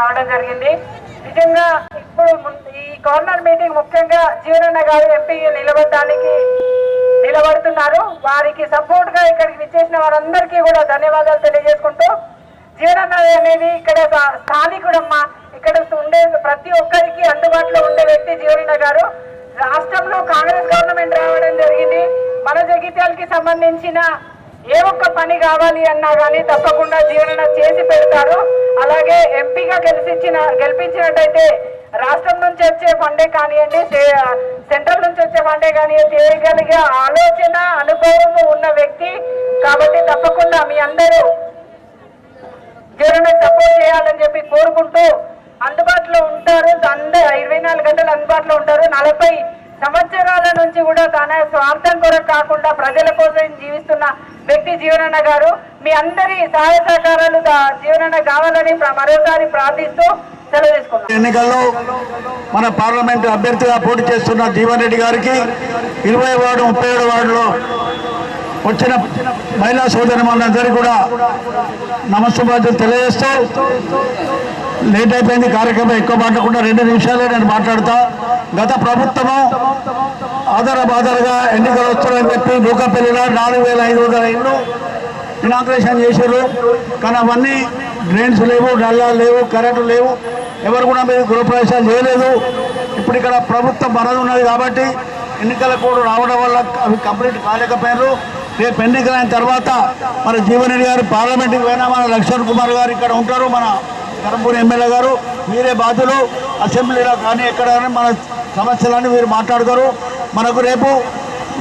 రావడం జరిగింది. నిజంగా ఇప్పుడు ఈ గవర్నర్ మీటింగ్ ముఖ్యంగా జీవనన్న గారు ఎంపీ నిలబడడానికి నిలబడుతున్నారు. వారికి సపోర్ట్గా ఇక్కడికి విచ్చేసిన వారందరికీ కూడా ధన్యవాదాలు తెలియజేసుకుంటూ జీవనన్న అనేది ఇక్కడ స్థా- స్థానికుడమ్మా. ఇక్కడ ఉండే ప్రతి ఒక్కరికి అందుబాటులో ఉండే వ్యక్తి జీవనన్న గారు. రాష్ట్రంలో కాంగ్రెస్ గవర్నమెంట్ రావడం జరిగింది. మన జగిత్యాలకి సంబంధించిన ఏ ఒక్క పని కావాలి అన్నా కానీ తప్పకుండా జీవన చేసి పెడతారు. అలాగే ఎంపీగా గెలిపించిన గెలిపించినట్టయితే రాష్ట్రం నుంచి వచ్చే ఫండే కానివ్వండి సెంట్రల్ నుంచి వచ్చే ఫండే కానివ్వండి చేయగలిగే ఆలోచన అనుభవం ఉన్న వ్యక్తి. కాబట్టి తప్పకుండా మీ అందరూ జగన్ సపోర్ట్ చేయాలని చెప్పి కోరుకుంటూ అందుబాటులో ఉంటారు. అందరు ఇరవై నాలుగు గంటలు అందుబాటులో ఉంటారు. నలభై సంవత్సరాల నుంచి కూడా తన స్వార్థం కొరకు కాకుండా ప్రజల కోసం జీవిస్తున్న వ్యక్తి జీవనన్న గారు మీ అందరి సహాయ సహకారాలు జీవనన్న కావాలని మరోసారి ప్రార్థిస్తూ సెలవు తీసుకున్నాం ఎన్నికల్లో మన పార్లమెంట్ అభ్యర్థిగా పోటీ చేస్తున్న జీవన్ రెడ్డి గారికి ఇరవై వార్డు ముప్పై ఏడు వార్డులో వచ్చిన మహిళా సోదరి మనందరికీ కూడా నమస్కారం తెలియజేస్తూ లేట్ అయిపోయింది కార్యక్రమం ఎక్కువ మాట్లాడకుండా రెండు నిమిషాలే నేను మాట్లాడతా. గత ప్రభుత్వము ఆధార బాధారుగా ఎన్నికలు వస్తున్నాయని చెప్పి నూకపల్లిలో నాలుగు వేల ఐదు వందల ఇళ్ళు ఇనాగ్రేషన్ చేశారు కానీ అవన్నీ డ్రైన్స్ లేవు నల్లాలు లేవు కరెంటు లేవు. ఎవరు కూడా మీరు గృహప్రవేశాలు చేయలేదు. ఇప్పుడు ఇక్కడ ప్రభుత్వం మనది ఉన్నది కాబట్టి ఎన్నికల కోడ్ రావడం వల్ల అవి కంప్లీట్ కాలేకపోయారు రేపు ఎన్నికలైన తర్వాత మన జీవన్ గారు పార్లమెంట్కి పోయినా మన లక్ష్మణ్ కుమార్ గారు ఇక్కడ ఉంటారు మన కరంపూర్ ఎమ్మెల్యే గారు మీరే బాధ్యులు. అసెంబ్లీలో కానీ ఎక్కడ కానీ మన సమస్యలన్నీ మీరు మాట్లాడతారు మనకు రేపు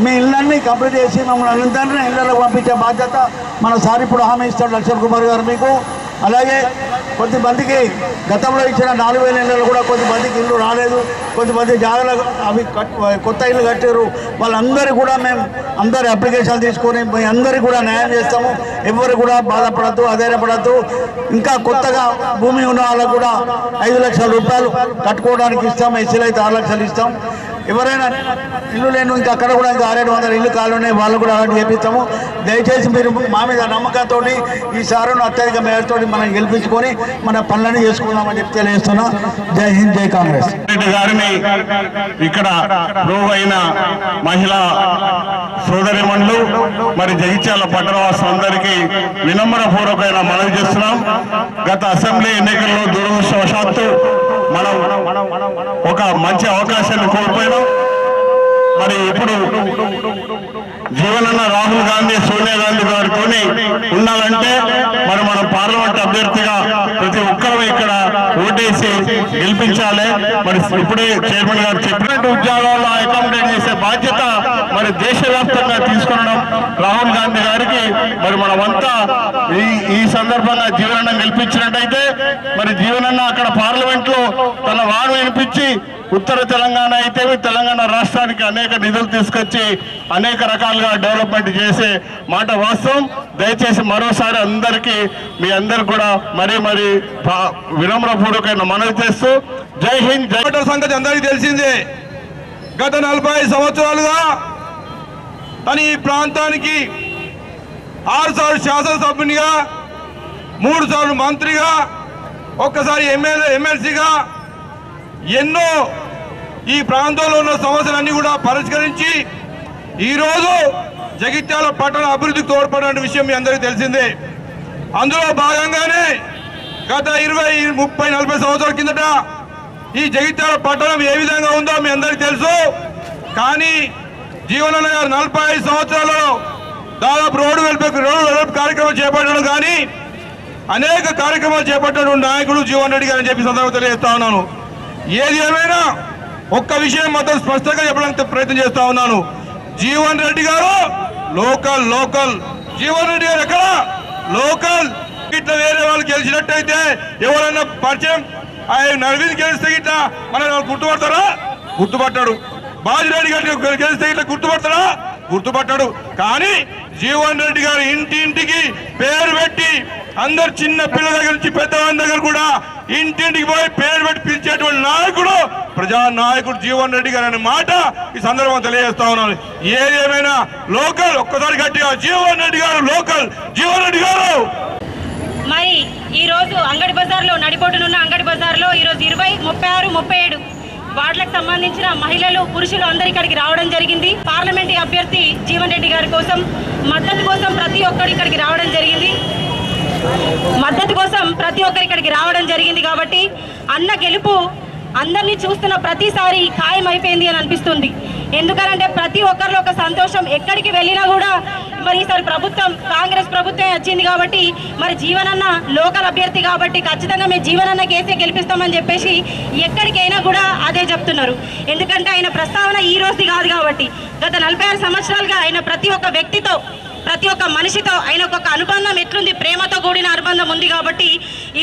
మీ ఇళ్ళన్నీ కంప్లీట్ చేసి మమ్మల్ని అందరినీ ఇళ్ళలో పంపించే బాధ్యత మన సార్ ఇప్పుడు హామీ ఇస్తాడు లక్ష్మణ్ కుమార్ గారు మీకు. అలాగే కొంతమందికి గతంలో ఇచ్చిన నాలుగు వేల ఇళ్ళు కూడా కొంతమందికి ఇల్లు రాలేదు కొంతమంది జాగ్రత్త అవి కొత్త ఇల్లు కట్టారు వాళ్ళందరూ కూడా మేము అందరు అప్లికేషన్ తీసుకొని మీ అందరికీ కూడా న్యాయం చేస్తాము. ఎవరు కూడా బాధపడద్దు అధైర్యపడద్దు. ఇంకా కొత్తగా భూమి ఉన్న వాళ్ళకు కూడా ఐదు లక్షల రూపాయలు కట్టుకోవడానికి ఇస్తాం ఎస్సీలు అయితే ఆరు లక్షలు ఇస్తాం. ఎవరైనా ఇల్లు లేను ఇంకా అక్కడ కూడా ఇంకా ఆరేడు వందల ఇల్లు కాలు ఉన్నాయి వాళ్ళు కూడా అలాంటి చేపిస్తాము దయచేసి మీరు మా మీద నమ్మకంతో ఈ సారును అత్యధిక మేరతో మనం గెలిపించుకొని మన పనులను చేసుకుందామని చెప్పి తెలియజేస్తున్నా. జై హింద్ జై కాంగ్రెస్. రెడ్డి గారిని ఇక్కడ అయిన మహిళా సోదరిమణులు మరి జగిత్యాల పట్టణవాసులందరికీ వినమ్ర పూర్వకమైన మనవి చేస్తున్నాం. గత అసెంబ్లీ ఎన్నికల్లో దురదృష్టం ఒక మంచి అవకాశాన్ని కోల్పోయినాం. మరి ఇప్పుడు జీవనన్న రాహుల్ గాంధీ సోనియా గాంధీ గారితో ఉండాలంటే మరి మనం పార్లమెంట్ అభ్యర్థిగా ప్రతి ఒక్కరూ ఇక్కడ ఓటేసి గెలిపించాలి. మరి ఇప్పుడే చైర్మన్ గారు చెప్పినట్టు ఉద్యోగాల్లో అకామిడేట్ చేసే బాధ్యత మరి దేశవ్యాప్తంగా తీసుకునడం రాహుల్ గాంధీ గారికి మరి మనమంతా ఈ ఈ సందర్భంగా జీవనన్న గెలిపించినట్టయితే మరి జీవనన్న అక్కడ పార్లమెంట్లో తన వాడు వినిపించి ఉత్తర తెలంగాణ అయితే తెలంగాణ రాష్ట్రానికి అనేక నిధులు తీసుకొచ్చి అనేక రకాలుగా డెవలప్మెంట్ చేసే మాట వాస్తవం. దయచేసి మరోసారి అందరికీ మీ అందరు కూడా మరీ మరీ పా- వినమ్రపూర్వకమైన మనవి చేస్తూ జై హింద్ జై సంగతి అందరికీ తెలిసిందే. గత నలభై సంవత్సరాలుగా అని ఈ ప్రాంతానికి ఆరు సార్లు శాసనసభ్యునిగా మూడు సార్లు మంత్రిగా ఒక్కసారి ఎమ్మెల్యే ఎమ్మెల్సీగా ఎన్నో ఈ ప్రాంతంలో ఉన్న సమస్యలన్నీ కూడా పరిష్కరించి ఈరోజు జగిత్యాల పట్టణ అభివృద్ధికి తోడ్పడిన విషయం మీ అందరికీ తెలిసిందే. అందులో భాగంగానే గత ఇరవై ముప్పై నలభై సంవత్సరాల కిందట ఈ జగిత్యాల పట్టణం ఏ విధంగా ఉందో మీ అందరికీ తెలుసు. కానీ జీవనన్న గారు నలభై ఐదు సంవత్సరాలలో దాదాపు రోడ్డు వెలుపు రోడ్డు వెలుపు కార్యక్రమం చేపట్టడం కానీ అనేక కార్యక్రమాలు చేపట్టిన నాయకుడు జీవన్ రెడ్డి గారు అని చెప్పి సందర్భంగా తెలియజేస్తా ఉన్నాను. ఏది ఏమైనా ఒక్క విషయం మాత్రం స్పష్టంగా చెప్పడానికి ప్రయత్నం చేస్తా ఉన్నాను. జీవన్ రెడ్డి గారు లోకల్ లోకల్. జీవన్ రెడ్డి గారు ఎక్కడ? లోకల్. ఇట్లా వేరే వాళ్ళు గెలిచినట్టయితే ఎవరైనా పరిచయం? ఆయన నవీన్ గెలిస్తే ఇట్లా మన వాళ్ళు గుర్తుపడతారా? గుర్తుపట్టాడు బాజిరెడ్డి గారిని గెలిస్తే ఇట్లా గుర్తుపడతాడా? గుర్తుపట్టాడు. కానీ జీవన్ రెడ్డి గారు ఇంటి ఇంటికి పేరు పెట్టి అందరు చిన్న పిల్లల దగ్గర నుంచి పెద్దవాళ్ళ దగ్గర కూడా ఇంటింటికి పోయి పేరు పెట్టి పిలిచేటువంటి నాయకుడు ప్రజా నాయకుడు జీవన్ రెడ్డి గారు అనే మాట ఈ సందర్భంగా తెలియజేస్తా ఉన్నాను. ఏదేమైనా లోకల్ ఒక్కసారి గట్టిగా జీవన్ రెడ్డి గారు లోకల్. జీవన్ రెడ్డి గారు! ఈ రోజు అంగడి బజార్లో నడిపోటునున్న అంగడి బజార్లో రోజు ఇరవై ముప్పై ఆరు ముప్పై ఏడు వార్డులకు సంబంధించిన మహిళలు పురుషులు అందరు ఇక్కడికి రావడం జరిగింది. పార్లమెంట్ అభ్యర్థి జీవన్ రెడ్డి గారి కోసం మద్దతు కోసం ప్రతి ఒక్కరు ఇక్కడికి రావడం జరిగింది. మద్దతు కోసం ప్రతి ఒక్కరు ఇక్కడికి రావడం జరిగింది కాబట్టి అన్న గెలుపు అందరినీ చూస్తున్న ప్రతిసారి ఖాయం అయిపోయింది అని అనిపిస్తుంది. ఎందుకనంటే ప్రతి ఒక్కరిలో ఒక సంతోషం ఎక్కడికి వెళ్ళినా కూడా మరి ఈసారి ప్రభుత్వం కాంగ్రెస్ ప్రభుత్వం వచ్చింది కాబట్టి మరి జీవనన్న లోకల్ అభ్యర్థి కాబట్టి ఖచ్చితంగా మేము జీవనన్న కేసే గెలిపిస్తామని చెప్పేసి ఎక్కడికైనా కూడా అదే చెప్తున్నారు. ఎందుకంటే ఆయన ప్రస్తావన ఈ రోజుది కాదు కాబట్టి గత నలభై ఆరు సంవత్సరాలుగా ఆయన ప్రతి ఒక్క వ్యక్తితో ప్రతి ఒక్క మనిషితో ఆయన ఒక అనుబంధం ఎట్లుంది? ప్రేమతో కూడిన అనుబంధం ఉంది కాబట్టి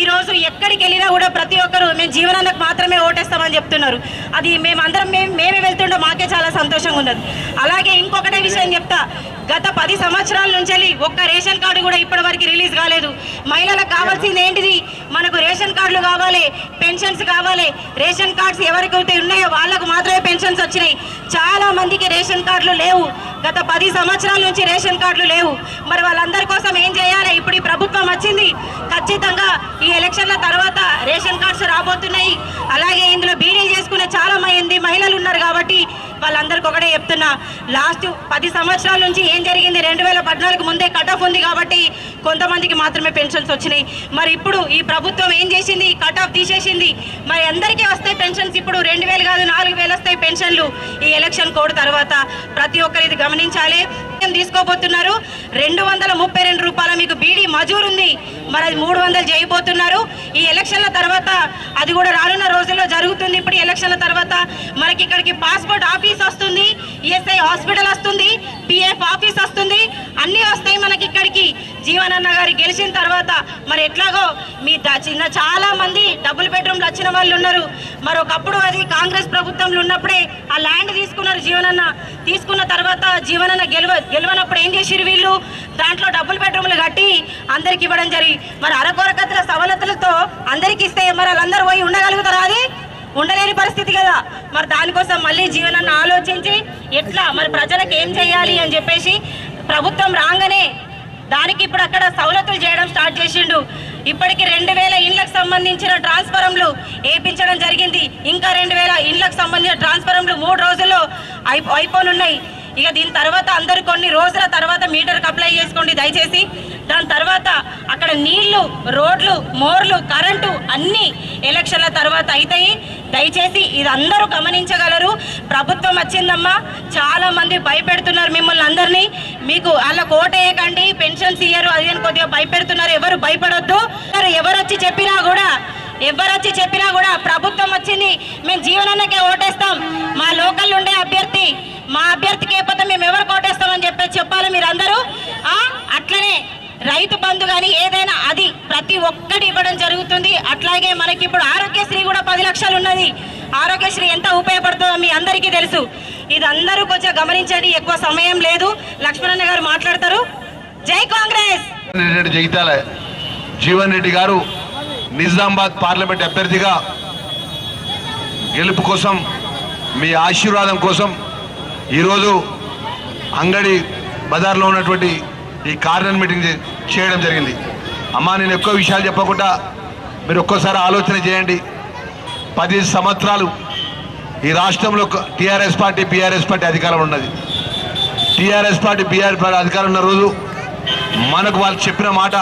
ఈరోజు ఎక్కడికి వెళ్ళినా కూడా ప్రతి ఒక్కరు మేము జీవనానికి మాత్రమే ఓటేస్తామని చెప్తున్నారు. అది మేమందరం మేము మేమే వెళ్తుంటే మాకే చాలా సంతోషంగా ఉన్నది. అలాగే ఇంకొకటే విషయం చెప్తా. గత పది సంవత్సరాల నుంచి వెళ్ళి ఒక్క రేషన్ కార్డు కూడా ఇప్పటి వరకు రిలీజ్ కాలేదు. మహిళలకు కావాల్సింది ఏంటిది? మనకు రేషన్ కార్డులు కావాలి పెన్షన్స్ కావాలి. రేషన్ కార్డ్స్ ఎవరికైతే ఉన్నాయో వాళ్ళకు మాత్రమే పెన్షన్స్ వచ్చినాయి. చాలా మందికి రేషన్ కార్డులు లేవు. గత పది సంవత్సరాల నుంచి రేషన్ కార్డులు లేవు. మరి వాళ్ళందరి కోసం ఏం చేయాలి? ఇప్పుడు ఈ ప్రభుత్వం వచ్చింది. ఖచ్చితంగా ఈ ఎలక్షన్ల తర్వాత రేషన్ కార్డ్స్ రాబోతున్నాయి. అలాగే ఇందులో బీడీలు చేసుకునే చాలా మంది మహిళలు ఉన్నారు కాబట్టి వాళ్ళందరికీ ఒకటే చెప్తున్నా. లాస్ట్ పది సంవత్సరాల నుంచి ఏం జరిగింది? రెండు వేల పద్నాలుగు ముందే కట్ ఆఫ్ ఉంది కాబట్టి కొంతమందికి మాత్రమే పెన్షన్స్ వచ్చినాయి. మరి ఇప్పుడు ఈ ప్రభుత్వం ఏం చేసింది? కట్ ఆఫ్ తీసేసింది. మరి అందరికీ వస్తాయి పెన్షన్స్. ఇప్పుడు రెండు వేలు కాదు నాలుగు వేలు వస్తాయి పెన్షన్లు ఈ ఎలక్షన్ కోడ్ తర్వాత. ప్రతి ఒక్కరు ఇది గమనించాలి. తీసుకోబోతున్నారు? రెండు వందల ముప్పై రెండు రూపాయల మీకు బీడీ మజూరు ఉంది. మరి అది మూడు వందలు చేయబోతున్నారు. ఈ ఎలక్షన్ల తర్వాత అది కూడా రానున్న రోజుల్లో జరుగుతుంది. ఇప్పుడు ఎలక్షన్ల తర్వాత మనకి ఇక్కడికి పాస్పోర్ట్ ఆఫీస్ వస్తుంది ఈఎస్ఐ హాస్పిటల్ వస్తుంది పిఎఫ్ ఆఫీస్ వస్తుంది. అన్నీ వస్తాయి మనకి ఇక్కడికి. జీవనన్న గారి గెలిచిన తర్వాత మరి ఎట్లాగో మీ చిన్న చాలా మంది డబుల్ బెడ్రూమ్లు వచ్చిన వాళ్ళు ఉన్నారు. మరి ఒకప్పుడు అది కాంగ్రెస్ ప్రభుత్వంలో ఉన్నప్పుడే ఆ ల్యాండ్ తీసుకున్నారు జీవనన్న. తీసుకున్న తర్వాత జీవనన్న గెలవ గెలవనప్పుడు ఏం చేసిరు వీళ్ళు? దాంట్లో డబుల్ బెడ్రూమ్లు కట్టి అందరికి ఇవ్వడం జరిగి మరి అరకొరకత్తుల సవలతులతో అందరికి ఇస్తే మరి వాళ్ళందరూ పోయి ఉండగలుగుతారా అది? ఉండలేని పరిస్థితి కదా. మరి దానికోసం మళ్ళీ జీవనాన్ని ఆలోచించి ఎట్లా మరి ప్రజలకు ఏం చేయాలి అని చెప్పేసి ప్రభుత్వం రాగానే దానికి ఇప్పుడు అక్కడ సౌలతులు చేయడం స్టార్ట్ చేసిండు. ఇప్పటికి రెండు వేల ఇండ్లకు సంబంధించిన ట్రాన్స్ఫారంలు వేయించడం జరిగింది. ఇంకా రెండు వేల ఇండ్లకు సంబంధించిన ట్రాన్స్ఫారంలు మూడు రోజుల్లో అయిపో అయిపోనున్నాయి. ఇక దీని తర్వాత అందరు కొన్ని రోజుల తర్వాత మీటర్కి అప్లై చేసుకోండి దయచేసి. దాని తర్వాత అక్కడ నీళ్ళు రోడ్లు మోర్లు కరెంటు అన్నీ ఎలక్షన్ల తర్వాత అవుతాయి దయచేసి ఇది అందరూ గమనించగలరు. ప్రభుత్వం వచ్చిందమ్మా. చాలా మంది భయపెడుతున్నారు మిమ్మల్ని అందరినీ. మీకు అలా కోటేయకండి పెన్షన్స్ ఇయ్యరు. అది అని కొద్దిగా భయపెడుతున్నారు. ఎవరు భయపడొద్దు. ఎవరు వచ్చి చెప్పినా కూడా ఎవరు వచ్చి చెప్పినా కూడా ప్రభుత్వం వచ్చింది. మేము జీవనాన్నకే ఓటేస్తాం. మా లోకల్ ఉండే అభ్యర్థి మా అభ్యర్థికి అయిపోతే మేము ఎవరు కోటేస్తామని చెప్పేసి చెప్పాలి మీరందరూ. అందరూ అట్లనే రైతు బంధు కానీ ఏదైనా అది ప్రతి ఒక్కటి ఇవ్వడం జరుగుతుంది. అట్లాగే మనకి ఇప్పుడు ఆరోగ్యశ్రీ కూడా పది లక్షలు ఉన్నది ఆరోగ్యశ్రీ ఎంత ఉపయోగపడుతుందో మీ అందరికీ తెలుసు. ఇది అందరూ కొంచెం గమనించండి ఎక్కువ సమయం లేదు. లక్ష్మణన్న గారు మాట్లాడతారు. జై కాంగ్రెస్! జగితాల జీవన్ రెడ్డి గారు నిజామాబాద్ పార్లమెంట్ అభ్యర్థిగా గెలుపు కోసం మీ ఆశీర్వాదం కోసం ఈరోజు అంగడి బజార్లో ఉన్నటువంటి ఈ కార్నర్ మీటింగ్ చేయడం జరిగింది. అమ్మా నేను ఎక్కువ విషయాలు చెప్పకుండా మీరు ఒక్కోసారి ఆలోచన చేయండి. పది సంవత్సరాలు ఈ రాష్ట్రంలో టీఆర్ఎస్ పార్టీ బీఆర్ఎస్ పార్టీ అధికారం ఉన్నది. టీఆర్ఎస్ పార్టీ బీఆర్ఎస్ పార్టీ అధికారం ఉన్న రోజు మనకు వాళ్ళు చెప్పిన మాట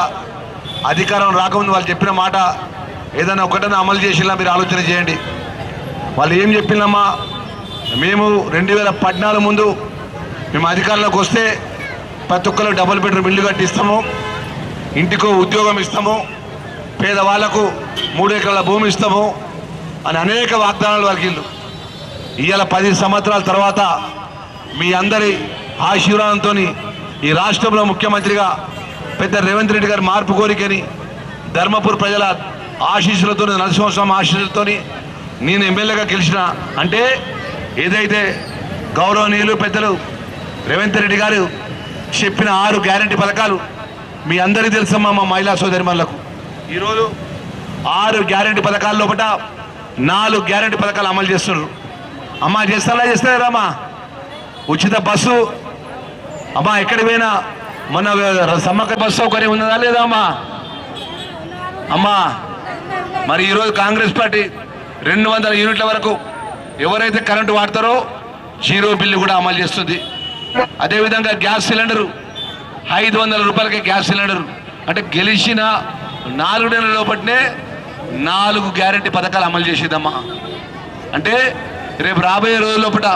అధికారం రాకముందు వాళ్ళు చెప్పిన మాట ఏదైనా ఒకటైనా అమలు చేసినా మీరు ఆలోచన చేయండి. వాళ్ళు ఏం చెప్పినమ్మా మేము రెండు వేల పద్నాలుగు ముందు మేము అధికారంలోకి వస్తే ప్రతి ఒక్కరు డబుల్ బెడ్రూమ్ ఇల్లు కట్టిస్తాము. ఇంటికో ఉద్యోగం ఇస్తాము. పేదవాళ్ళకు మూడు ఎకరాల భూమి ఇస్తాము. అని అనేక వాగ్దానాలు వారికి ఇల్లు ఇవాళ పది సంవత్సరాల తర్వాత మీ అందరి ఆశీర్వాదంతో ఈ రాష్ట్రంలో ముఖ్యమంత్రిగా పెద్ద రేవంత్ రెడ్డి గారి మార్పు కోరికని ధర్మపూర్ ప్రజల ఆశీస్సులతో నరసింహస్వామి ఆశీస్సులతో నేను ఎమ్మెల్యేగా గెలిచిన అంటే ఏదైతే గౌరవనీయులు పెద్దలు రేవంత్ రెడ్డి గారు చెప్పిన ఆరు గ్యారంటీ పథకాలు మీ అందరికీ తెలుసమ్మా మా మహిళా సోదరిమణులకు. ఈరోజు ఆరు గ్యారంటీ పథకాల లోపల నాలుగు గ్యారంటీ పథకాలు అమలు చేస్తున్నారు. అమ్మా చేస్తారా చేస్తారా అమ్మా ఉచిత బస్సు. అమ్మా ఎక్కడికి పోయినా మన సమ్మక్క బస్సు సౌకర్యం ఉన్నదా లేదా అమ్మా? అమ్మా మరి ఈరోజు కాంగ్రెస్ పార్టీ రెండు వందల యూనిట్ల వరకు ఎవరైతే కరెంటు వాడతారో జీరో బిల్లు కూడా అమలు చేస్తుంది. అదేవిధంగా గ్యాస్ సిలిండరు. ఐదు వందల రూపాయలకి గ్యాస్ సిలిండర్. అంటే గెలిచిన నాలుగు నెలల లోపటినే నాలుగు గ్యారెంటీ పథకాలు అమలు చేసేదమ్మా. అంటే రేపు రాబోయే రోజుల లోపల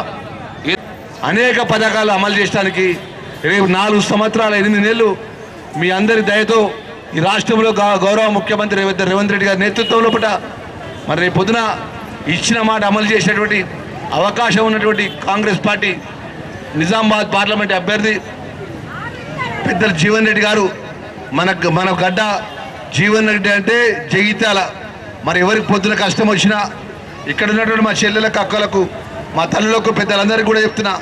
అనేక పథకాలు అమలు చేయడానికి రేపు నాలుగు సంవత్సరాల ఎనిమిది నెలలు మీ అందరి దయతో ఈ రాష్ట్రంలో గౌరవ ముఖ్యమంత్రి రేవంత్ రేవంత్ రెడ్డి గారి నేతృత్వం లోపల మరి రేపు పొద్దున ఇచ్చిన మాట అమలు చేసేటువంటి అవకాశం ఉన్నటువంటి కాంగ్రెస్ పార్టీ నిజామాబాద్ పార్లమెంట్ అభ్యర్థి పెద్దలు జీవన్ రెడ్డి గారు. మన మన గడ్డ జీవన్ రెడ్డి అంటే జగిత్యాల. మరి ఎవరికి పొద్దున కష్టం వచ్చినా ఇక్కడ ఉన్నటువంటి మా చెల్లెలకు అక్కలకు మా తల్లులకు పెద్దలందరికీ కూడా చెప్తున్నా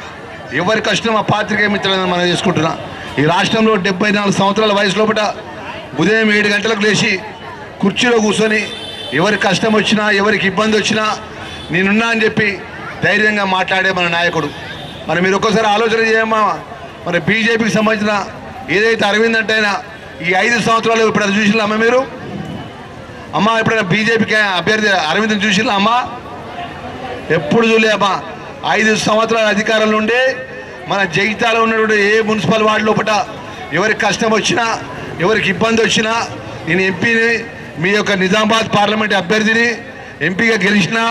ఎవరి కష్టం మా పాత్రికేయ మిత్రులను మనం చేసుకుంటున్నా. ఈ రాష్ట్రంలో డెబ్బై నాలుగు సంవత్సరాల వయసు లోపల ఉదయం ఏడు గంటలకు లేచి కుర్చీలో కూర్చొని ఎవరి కష్టం వచ్చినా ఎవరికి ఇబ్బంది వచ్చినా నేనున్నా అని చెప్పి ధైర్యంగా మాట్లాడే మన నాయకుడు. మరి మీరు ఒక్కసారి ఆలోచన చేయమ్మా మరి బీజేపీకి సంబంధించిన ఏదైతే అరవింద్ అంటే అయినా ఈ ఐదు సంవత్సరాలు ఇప్పుడు చూసినా అమ్మ మీరు? అమ్మ ఎప్పుడైనా బీజేపీకి అభ్యర్థి అరవింద్ని చూసినా అమ్మ? ఎప్పుడు చూలే అమ్మా. ఐదు సంవత్సరాల అధికారం నుండి మన జగితాలో ఉన్నటువంటి ఏ మున్సిపల్ వార్డు లోపల ఎవరికి కష్టం వచ్చినా ఎవరికి ఇబ్బంది వచ్చినా నేను ఎంపీని మీ యొక్క నిజామాబాద్ పార్లమెంట్ అభ్యర్థిని ఎంపీగా గెలిచినా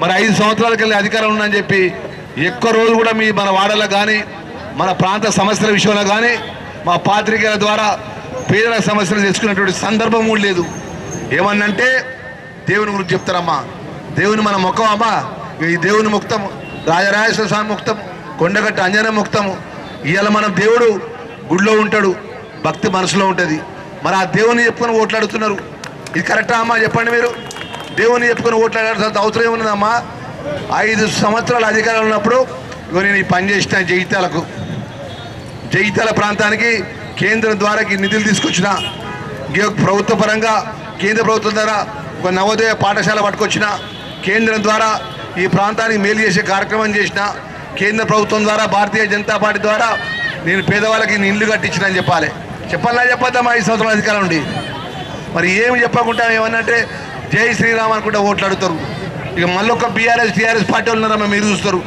మరి ఐదు సంవత్సరాలకెళ్ళి అధికారం ఉందని చెప్పి ఎక్కువ రోజు కూడా మీ మన వాడలో కానీ మన ప్రాంత సమస్యల విషయంలో కానీ మా పాత్రికేయుల ద్వారా పేదల సమస్యలు తెచ్చుకున్నటువంటి సందర్భం కూడా లేదు. ఏమన్నంటే దేవుని గురించి చెప్తారమ్మా. దేవుని మన ముఖం అమ్మా. ఈ దేవుని ముక్తము రాజరాజేశ్వర స్వామి ముక్తము కొండగట్ట అంజన ముక్తము ఇవాళ మనం దేవుడు గుడిలో ఉంటాడు భక్తి మనసులో ఉంటుంది. మరి ఆ దేవుని చెప్పుకొని ఓట్లాడుతున్నారు. ఇది కరెక్టా అమ్మా? చెప్పండి మీరు. దేవుని చెప్పుకొని ఓట్లాడాల్సినంత అవసరం ఏమున్నదమ్మా? ఐదు సంవత్సరాల అధికారం ఉన్నప్పుడు ఇగో నేను ఈ పని చేసిన జగిత్యాలకు జగిత్యాల ప్రాంతానికి కేంద్రం ద్వారా నిధులు తీసుకొచ్చిన ప్రభుత్వ పరంగా కేంద్ర ప్రభుత్వం ద్వారా ఒక నవోదయ పాఠశాల పట్టుకొచ్చిన కేంద్రం ద్వారా ఈ ప్రాంతానికి మేలు చేసే కార్యక్రమం చేసిన కేంద్ర ప్రభుత్వం ద్వారా భారతీయ జనతా పార్టీ ద్వారా నేను పేదవాళ్ళకి ఇల్లు కట్టించిన అని చెప్పాలి. చెప్పాలా చెప్పొద్దామా ఐదు సంవత్సరాల అధికారం ఉండి? మరి ఏమి చెప్పకుండా ఏమన్నంటే జై శ్రీరామ్ అనుకుంటే ఓట్లు అడుగుతారు. ఇక మళ్ళొక బీఆర్ఎస్ టీఆర్ఎస్ పార్టీ వాళ్ళు మేము మీరు చూస్తారు.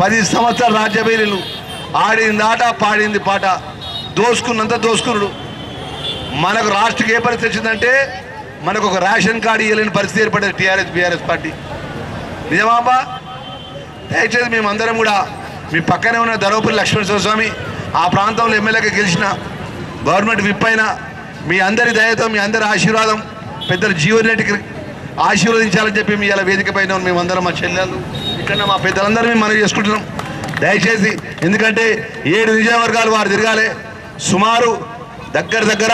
పది సంవత్సరాలు రాజ్యబేలీలు ఆడింది ఆట పాడింది పాట. దోసుకున్నంత దోసుకున్నాడు మనకు రాష్ట్రకి ఏ పరిస్థితి వచ్చిందంటే మనకు ఒక రేషన్ కార్డు ఇవ్వలేని పరిస్థితి ఏర్పడేది టీఆర్ఎస్ బీఆర్ఎస్ పార్టీ. నిజమాబా దయచేసి మేమందరం కూడా మీ పక్కనే ఉన్న ధర్మపురి లక్ష్మణ స్వామి ఆ ప్రాంతంలో ఎమ్మెల్యేగా గెలిచిన గవర్నమెంట్ విప్ అయినా మీ అందరి దయతో మీ అందరి ఆశీర్వాదం పెద్దలు జీవన్ రెడ్డికి ఆశీర్వదించాలని చెప్పి మీ ఇలా వేదికపైన మేమందరం మా చెల్లెలు ఇక్కడ మా పెద్దలందరూ మేము మనవి చేసుకుంటున్నాం. దయచేసి ఎందుకంటే ఏడు నియోజకవర్గాలు వారు తిరగాలి. సుమారు దగ్గర దగ్గర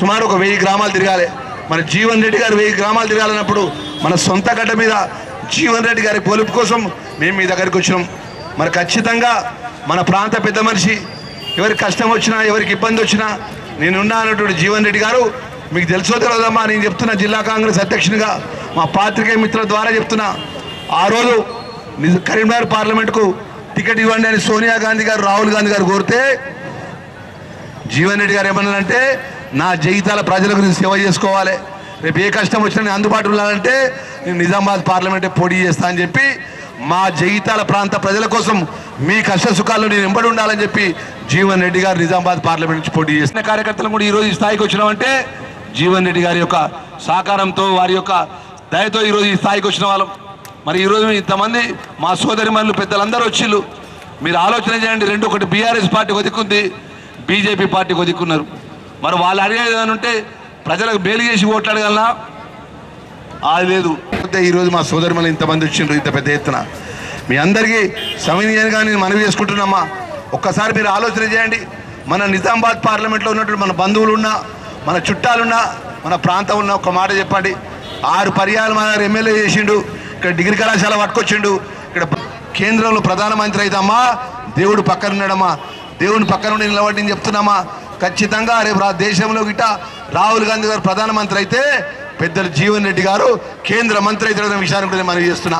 సుమారు ఒక వెయ్యి గ్రామాలు తిరగాలి. మన జీవన్ రెడ్డి గారు వెయ్యి గ్రామాలు తిరగాలన్నప్పుడు మన సొంత గడ్డ మీద జీవన్ రెడ్డి గారి పొలుపు కోసం మేము మీ దగ్గరికి వచ్చినాం. మరి ఖచ్చితంగా మన ప్రాంత పెద్ద మనిషి ఎవరికి కష్టం వచ్చినా ఎవరికి ఇబ్బంది వచ్చినా నేనున్నా అన్నటువంటి జీవన్ రెడ్డి గారు మీకు తెలుసో తెలియదమ్మా నేను చెప్తున్నా జిల్లా కాంగ్రెస్ అధ్యక్షునిగా మా పాత్రికేయ మిత్రుల ద్వారా చెప్తున్నా. ఆ రోజు నిజ కరీంనగర్ పార్లమెంట్కు టికెట్ ఇవ్వండి అని సోనియా గాంధీ గారు రాహుల్ గాంధీ గారు కోరితే జీవన్ రెడ్డి గారు ఏమన్నారంటే నా జీవితాల ప్రజల గురించి సేవ చేసుకోవాలి. రేపు ఏ కష్టం వచ్చినా నేను అందుబాటులో ఉన్నానంటే నేను నిజామాబాద్ పార్లమెంటే పోటీ చేస్తా అని చెప్పి మా జగితాల ప్రాంత ప్రజల కోసం మీ కష్ట సుఖాల్లో నేను ఎంబడి ఉండాలని చెప్పి జీవన్ రెడ్డి గారు నిజామాబాద్ పార్లమెంట్ నుంచి పోటీ చేసిన కార్యకర్తలు కూడా ఈరోజు ఈ స్థాయికి వచ్చినామంటే జీవన్ రెడ్డి గారి యొక్క సహకారంతో వారి యొక్క దయతో ఈరోజు ఈ స్థాయికి వచ్చిన వాళ్ళం. మరి ఈరోజు ఇంతమంది మా సోదరి మనులు పెద్దలందరూ వచ్చిళ్ళు. మీరు ఆలోచన చేయండి రెండు ఒకటి బీఆర్ఎస్ పార్టీ ఒదుక్కుంది బీజేపీ పార్టీ ఒదుక్కున్నారు మరి వాళ్ళు అడిగేది ఏమైనా ఉంటే ప్రజలకు బేలు చేసి ఓట్లాడగలనా? అది లేదు. అయితే ఈరోజు మా సోదరిమణులు ఇంతమంది వచ్చిండ్రు ఇంత పెద్ద ఎత్తున. మీ అందరికీ సమన్వయంగా నేను మనవి చేసుకుంటున్నామా? ఒక్కసారి మీరు ఆలోచన చేయండి. మన నిజామాబాద్ పార్లమెంట్లో ఉన్నటువంటి మన బంధువులు ఉన్నా మన చుట్టాలున్నా మన ప్రాంతం ఉన్న ఒక మాట చెప్పండి. ఆరు పర్యాలు మన గారు ఎమ్మెల్యే చేసిండు ఇక్కడ డిగ్రీ కళాశాల పట్టుకొచ్చిండు. ఇక్కడ కేంద్రంలో ప్రధానమంత్రి అయితమ్మా దేవుడు పక్కన ఉన్నాడమ్మా. దేవుని పక్కన ఉండి నిలబడి నేను చెప్తున్నామా? ఖచ్చితంగా రేపు దేశంలో గిట్ట రాహుల్ గాంధీ గారు ప్రధానమంత్రి అయితే పెద్దలు జీవన్ రెడ్డి గారు కేంద్ర మంత్రి అయితే విషయాన్ని కూడా మనం చేస్తున్నా.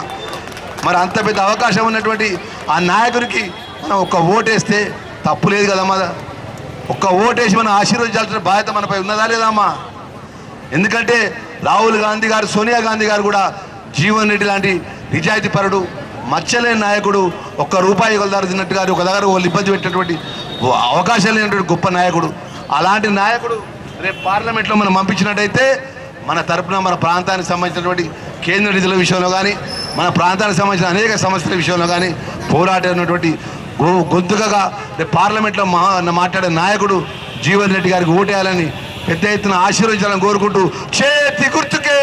మరి అంత పెద్ద అవకాశం ఉన్నటువంటి ఆ నాయకుడికి మనం ఒక్క ఓటేస్తే తప్పు లేదు కదమ్మా. ఒక్క ఓటేసి మనం ఆశీర్వదించాల్సిన బాధ్యత మనపై ఉన్నదా లేదమ్మా ఎందుకంటే రాహుల్ గాంధీ గారు సోనియా గాంధీ గారు కూడా జీవన్ రెడ్డి లాంటి నిజాయితీ పరుడు మచ్చలేని నాయకుడు ఒక్క రూపాయి ఒకదారు గారు ఒక దగ్గర వాళ్ళు ఇబ్బంది పెట్టినటువంటి అవకాశం లేనటువంటి గొప్ప నాయకుడు. అలాంటి నాయకుడు రేపు పార్లమెంట్లో మనం పంపించినట్టయితే మన తరపున మన ప్రాంతానికి సంబంధించినటువంటి కేంద్ర నిధుల విషయంలో కానీ మన ప్రాంతానికి సంబంధించిన అనేక సమస్యల విషయంలో కానీ పోరాటమైనటువంటి గో గొంతుకగా పార్లమెంట్లో మా మాట్లాడే నాయకుడు జీవన్ రెడ్డి గారికి ఓటేయాలని పెద్ద ఎత్తున ఆశీర్వదించాలని కోరుకుంటూ చేతి గుర్తుకే